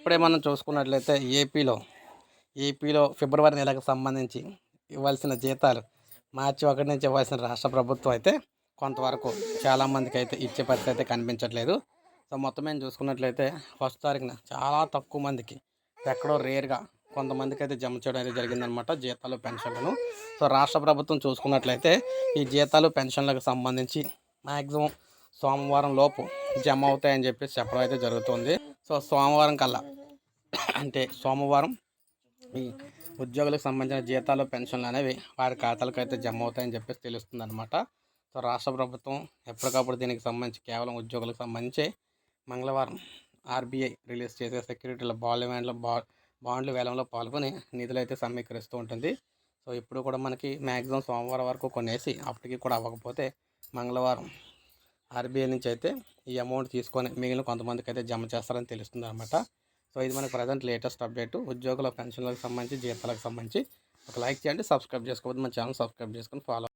ఇప్పుడే మనం చూసుకున్నట్లయితే ఏపీలో ఏపీలో ఫిబ్రవరి నెలకు సంబంధించి ఇవ్వాల్సిన జీతాలు మార్చి ఒకటి నుంచి ఇవ్వాల్సిన రాష్ట్ర ప్రభుత్వం అయితే కొంతవరకు చాలామందికి అయితే ఇచ్చే పరిస్థితి అయితే కనిపించట్లేదు. సో మొత్తం మేము చూసుకున్నట్లయితే ఫస్ట్ తారీఖున చాలా తక్కువ మందికి ఎక్కడో రేర్గా కొంతమందికి అయితే జమ చేయడం అయితే జరిగిందనమాట జీతాలు పెన్షన్లను. సో రాష్ట్ర ప్రభుత్వం చూసుకున్నట్లయితే ఈ జీతాలు పెన్షన్లకు సంబంధించి మ్యాక్సిమం సోమవారం లోపు జమ అవుతాయని చెప్పేసి చెప్పడం అయితే జరుగుతుంది. సో సోమవారం కల్లా అంటే సోమవారం ఈ ఉద్యోగులకు సంబంధించిన జీతాలు పెన్షన్లు అనేవి వారి ఖాతాలకు అయితే జమ అవుతాయని చెప్పేసి తెలుస్తుంది అనమాట సో రాష్ట్ర ప్రభుత్వం ఎప్పటికప్పుడు దీనికి సంబంధించి కేవలం ఉద్యోగులకు సంబంధించి మంగళవారం ఆర్బీఐ రిలీజ్ చేసే సెక్యూరిటీల బాండ్ల బా బాండ్లు వేలంలో పాల్గొని నిధులు అయితే సమీకరిస్తూ ఉంటుంది. సో ఇప్పుడు కూడా మనకి మ్యాక్సిమం సోమవారం వరకు కొనేసి అప్పటికి కూడా అవ్వకపోతే మంగళవారం ఆర్బీఐ నుంచి అయితే ఈ అమౌంట్ తీసుకొని మిగిలిన కొంతమందికి అయితే జమ చేస్తారని తెలుస్తుంది అనమాట సో ఇది మనకు ప్రజెంట్ లేటెస్ట్ అప్డేట్ ఉద్యోగుల పెన్షన్లకు సంబంధించి జీతాలకు సంబంధించి ఒక లైక్ చేయండి సబ్స్క్రైబ్ చేసుకోవద్దు. మన ఛానల్ సబ్స్క్రైబ్ చేసుకొని ఫాలో